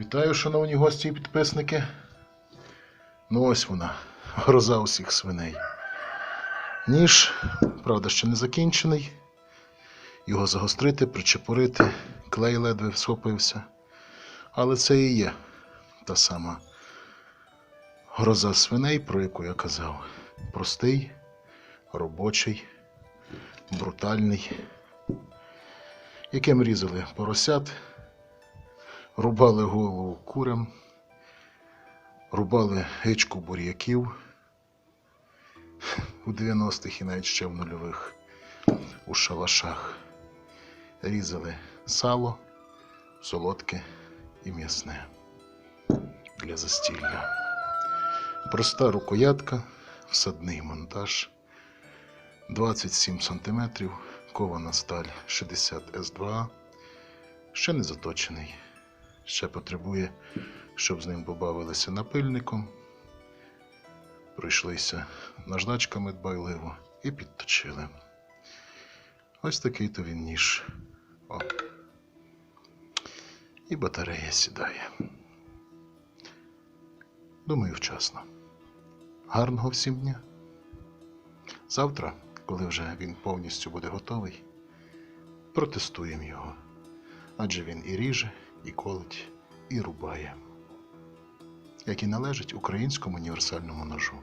Вітаю, шановні гості і підписники. Ну ось вона, гроза усіх свиней. Ніж, правда, ще не закінчений. Його загострити, причепурити, клей ледве схопився. Але це і є та сама гроза свиней, про яку я казав. Простий, робочий, брутальний, яким різали поросят, рубали голову курям, рубали гичку бур'яків у 90-х і навіть ще в нульових у шалашах. Різали сало, солодке і м'ясне для застілля. Проста рукоятка, всадний монтаж 27 см, кована сталь 60 С2, ще не заточений, ще потребує, щоб з ним побавилися напильником, пройшлися наждачками дбайливо і підточили. Ось такий то він ніж. О. І батарея сідає. Думаю, вчасно. Гарного всім дня. Завтра, коли вже він повністю буде готовий, протестуємо його. Адже він і ріже, і колить, і рубає. Як і належить українському універсальному ножу.